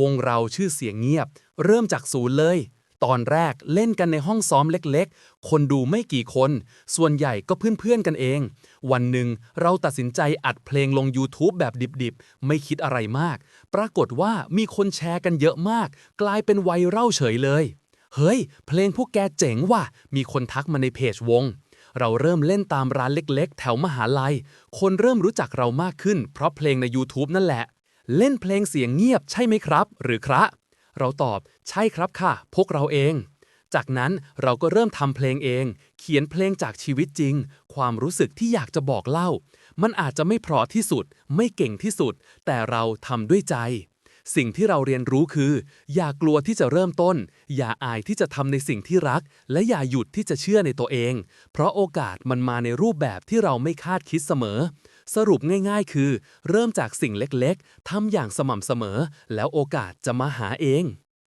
วงเราชื่อเสียงเงียบ เริ่มจากศูนย์เลย ตอนแรกเล่นกันในห้องซ้อมเล็กๆ คนดูไม่กี่คน ส่วนใหญ่ก็เพื่อนๆกันเอง วันหนึ่งเราตัดสินใจอัดเพลงลง YouTube แบบดิบๆ ไม่คิดอะไรมาก ปรากฏว่ามีคนแชร์กันเยอะมาก กลายเป็นไวรัลเฉยเลย เฮ้ย เพลงพวกแกเจ๋งว่ะ มีคนทักมาในเพจวงเราเริ่มเล่นตามร้านเล็กๆ แถวมหาลัย คนเริ่มรู้จักเรามากขึ้น เพราะเพลงใน YouTube นั่นแหละ เล่นเพลงเสียงเงียบใช่ไหมครับ หรือครับเราตอบใช่ครับค่ะ พวกเราเอง จากนั้นเราก็เริ่มทำเพลงเอง เขียนเพลงจากชีวิตจริง ความรู้สึกที่อยากจะบอกเล่า มันอาจจะไม่เพราะที่สุด ไม่เก่งที่สุด แต่เราทำด้วยใจ สิ่งที่เราเรียนรู้คือ อย่ากลัวที่จะเริ่มต้น อย่าอายที่จะทำในสิ่งที่รัก และอย่าหยุดที่จะเชื่อในตัวเอง เพราะโอกาสมันมาในรูปแบบที่เราไม่คาดคิดเสมอ สรุปง่ายๆ คือ เริ่มจากสิ่งเล็กๆทำอย่างสม่ำเสมอ แล้วโอกาสจะมาหาเอง